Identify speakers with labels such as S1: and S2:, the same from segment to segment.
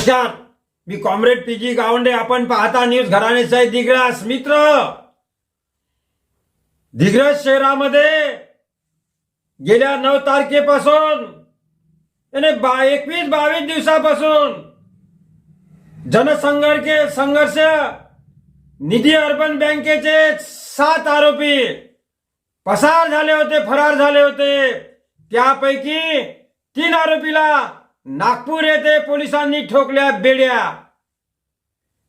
S1: नमस्कार. मी comrade P G Gawande. आपण पाहता न्यूज घराणेचा दिग्रास मित्र. दिग्रस शहरामध्ये गेल्या नऊ तारखेपासून याने बा एकवीस बावीस दिवसापासून जनसंघर्ष संघर्ष निधी अर्बन बँकेचे सात आरोपी पसार झाले होते फरार झाले होते. त्यापैकी तीन आरोपीला नागपूर येथे पोलिसांनी ठोकल्या बेड्या.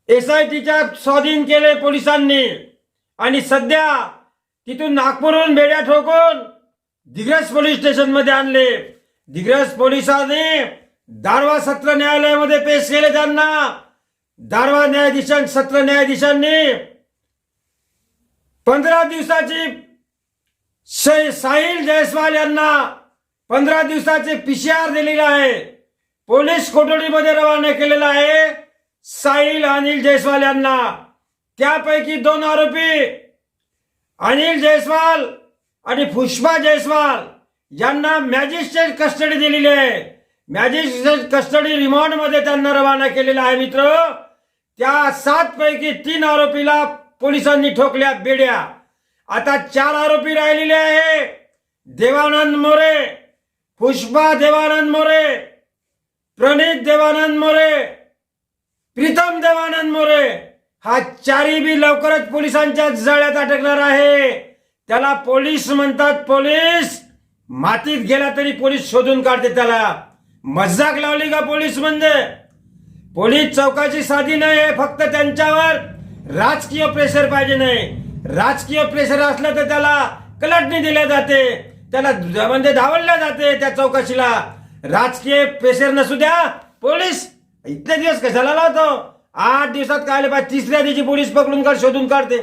S1: एस आय स्वाधीन केले पोलिसांनी. आणि सध्या तिथून नागपूरहून बेड्या ठोकून दिग्रस पोलीस स्टेशनमध्ये आणले. दिग्रस पोलिसांनी दारवा सत्र न्यायालयामध्ये पेश केले त्यांना. दारवा न्यायाधीशां सत्र न्यायाधीशांनी पंधरा दिवसाची शै- साहिल जयस्वाल यांना पंधरा दिवसाचे पीसीआर दिलेले आहे. पोलीस कोठडीमध्ये रवाना केलेला आहे. साहिल अनिल जयस्वाल यांना. त्यापैकी दोन आरोपी. अनिल जयस्वाल आणि पुष्पा जयस्वाल यांना मॅजिस्ट्रेट कस्टडी दिलेली आहे. मॅजिस्ट्रेट कस्टडी रिमांडमध्ये त्यांना रवाना केलेला आहे मित्र. त्या सात पैकी तीन आरोपीला पोलिसांनी ठोकल्या बेड्या. आता चार आरोपी राहिलेले आहे. देवानंद मोरे पुष्पा देवानंद मोरे प्रणित देवानंद मोरे प्रीतम देवानंद मोरे हा चारही बी लवकरच पोलिसांच्या जळ्यात अटकणार आहे. त्याला पोलीस म्हणतात पोलीस मातीत गेला तरी पोलीस शोधून काढते त्याला. मजाक लावली का पोलीस म्हणजे? पोलीस चौकाची साधी नाही आहे फक्त त्यांच्यावर राजकीय प्रेशर पाहिजे नाही. राजकीय प्रेशर असलं तर त्याला कलटणी दिल्या जाते. त्याला म्हणजे धावल्या जाते त्या चौकशीला. राजकीय प्रेशर नसू द्या. पोलीस इतके दिवस कशाला लावतो? आठ दिवसात काय पाहिजे? तिसऱ्या दिवशी पोलीस पकडून काढ शोधून काढते.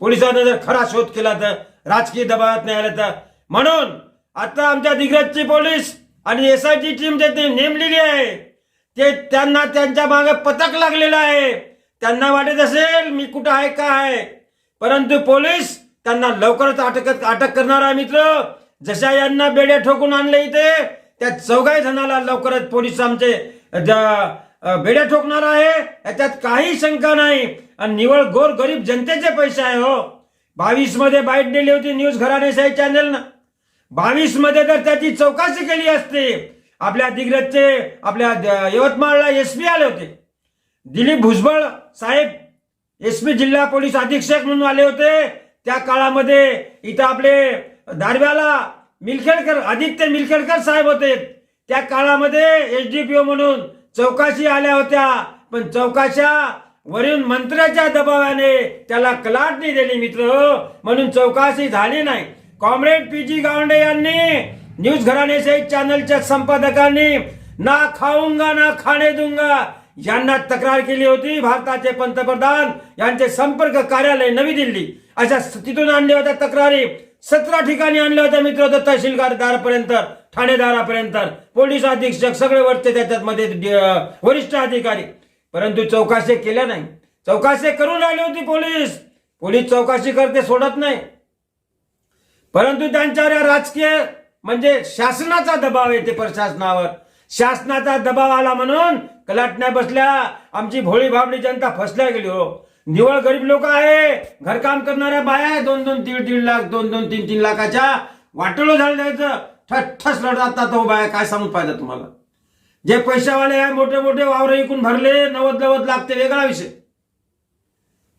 S1: पोलिसांना जर खरा शोध केला तर राजकीय दबावात नाही आलं तर. म्हणून आता आमच्या दिग्रजची पोलीस आणि एस आय टी टीम जे नेमलेली आहे ते त्यांना त्यांच्या मागे पथक लागलेलं आहे. त्यांना वाटत असेल मी कुठं आहे का आहे? परंतु पोलीस त्यांना लवकरच अटक अटक करणार आहे मित्र. जशा यांना बेड्या ठोकून आणले इथे त्या चौघाही जणाला लवकरच पोलीस आमचे ज- बेड्या ठोकणार आहे. याच्यात काही शंका नाही. आणि निवळ गोर गरीब जनतेचे पैसे आहे हो. बावीसमध्ये बाईट दिली होती न्यूज घराणे साई चॅनलनं. बावीसमध्ये तर त्याची चौकशी केली असते. आपल्या दिग्रजचे आपल्या द- यवतमाळला एस पी आले होते. दिलीप भुजबळ साहेब एस पी जिल्हा पोलीस अधीक्षक म्हणून आले होते. त्या काळामध्ये इथं आपले दारव्याला मिलखेडकर आदित्य मिलखेडकर साहेब होते. त्या काळामध्ये एच डी पी ओ म्हणून चौकाशी आल्या होत्या. पण चौकाशा वरील मंत्र्याच्या दबावाने त्याला कलाटणी दिली मित्र. म्हणून चौकाशी झाली नाही. कॉम्रेड पी जी गावंडे यांनी न्यूज घराणे सहित चॅनलच्या संपादकांनी ना खाऊंगा ना खाणे दूंगा यांना तक्रार केली होती. भारताचे पंतप्रधान यांचे संपर्क कार्यालय नवी दिल्ली अशा तिथून आणल्या होत्या तक्रारी. सतरा ठिकाणी आणलं होतं मित्र तर तहसीलदारापर्यंत ठाणेदारापर्यंत. पोलीस अधीक्षक सगळे वरते त्याच्यात मध्ये वरिष्ठ अधिकारी. परंतु चौकशी केल्या नाही. चौकशी करून राहिली होती पोलीस. पोलीस चौकशी करते सोडत नाही. परंतु त्यांच्यावर राजकीय म्हणजे शासनाचा दबाव येते प्रशासनावर. शासनाचा दबाव आला म्हणून कलाटण्या बसल्या. आमची भोळी भाबडी जनता फसल्या गेली हो. निवळ गरीब लोक आहे. घरकाम करणाऱ्या बाया आहे. दोन दोन दीड दीड लाख दोन दोन तीन तीन लाखाच्या. वाटोळं झालं द्यायचं. ठस लढतात तो हो बाया. काय सांगून पाहिजे तुम्हाला? जे पैशावाले आहे मोठे मोठे वावर इकून भरले नव्वद नव्वद लाख ते वेगळा विषय.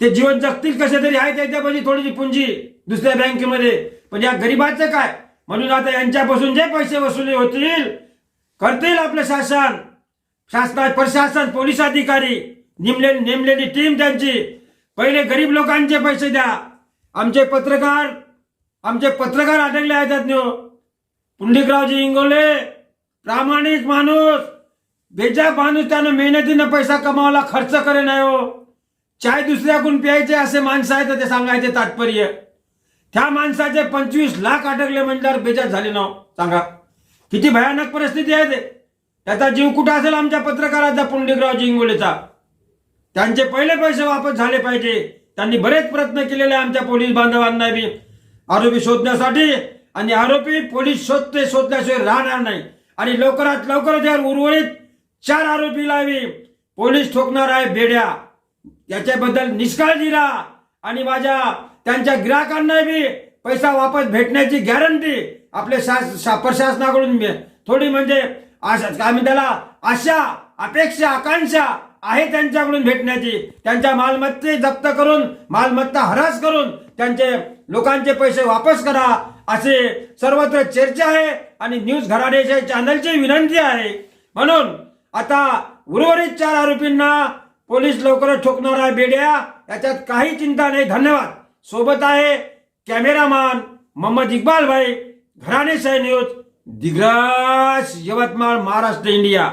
S1: ते जीवन जगतील कसे तरी आहे त्याच्यापाशी थोडीशी पुंजी दुसऱ्या बँकेमध्ये. पण या गरीबाचं काय? म्हणून आता यांच्यापासून जे पैसे वसुली होतील करतील आपलं शासन. शासना प्रशासन पोलीस अधिकारी. नेमले नेमलेली टीम त्यांची. पहिले गरीब लोकांचे पैसे द्या. आमचे पत्रकार आमचे पत्रकार अडकले आहेत त्यातनं. पुंडिकरावजी इंगोले प्रामाणिक माणूस. बेजा माणूस त्यानं मेहनतीनं पैसा कमावला खर्च करे नाही हो. चाय दुसऱ्याकडून प्यायचे असे माणसं आहेत ते सांगायचे तात्पर्य. त्या माणसाचे पंचवीस लाख अटकले म्हटल्यावर बेजात झाले ना हो. सांगा. किती भयानक परिस्थिती आहे ते. त्याचा जीव कुठं असेल आमच्या पत्रकाराचा पुंडिकराव इंगोलेचा? त्यांचे पहिले पैसे वापस झाले पाहिजे. त्यांनी बरेच प्रयत्न केलेले आमच्या पोलीस बांधवांना बी. आरोपी शोधण्यासाठी आणि आरोपी पोलीस शोधते शोधल्याशिवाय राहणार नाही. आणि लवकरात लवकर त्यावर उर्वरित चार आरोपी लावी पोलीस ठोकणार आहे बेड्या. याच्याबद्दल निष्काळजी राहा. आणि माझ्या त्यांच्या ग्राहकांना बी पैसा वापस भेटण्याची गॅरंटी आपल्या शास शा- प्रशासनाकडून मी- थोडी म्हणजे आम्ही त्याला आशा अपेक्षा आकांक्षा आहे त्यांच्याकडून भेटण्याची. त्यांच्या मालमत्ते जप्त करून मालमत्ता हरास करून त्यांचे लोकांचे पैसे वापस करा असे सर्वत्र चर्चा आहे आणि न्यूज घराण्याच्या चॅनलची विनंती आहे. म्हणून आता उर्वरित चार आरोपींना पोलीस लवकरच ठोकणार आहे बेड्या. याच्यात काही चिंता नाही. धन्यवाद. सोबत आहे कॅमेरामॅन मोहम्मद इक्बाल भाई घराणे न्यूज दिग्रास यवतमाळ महाराष्ट्र इंडिया.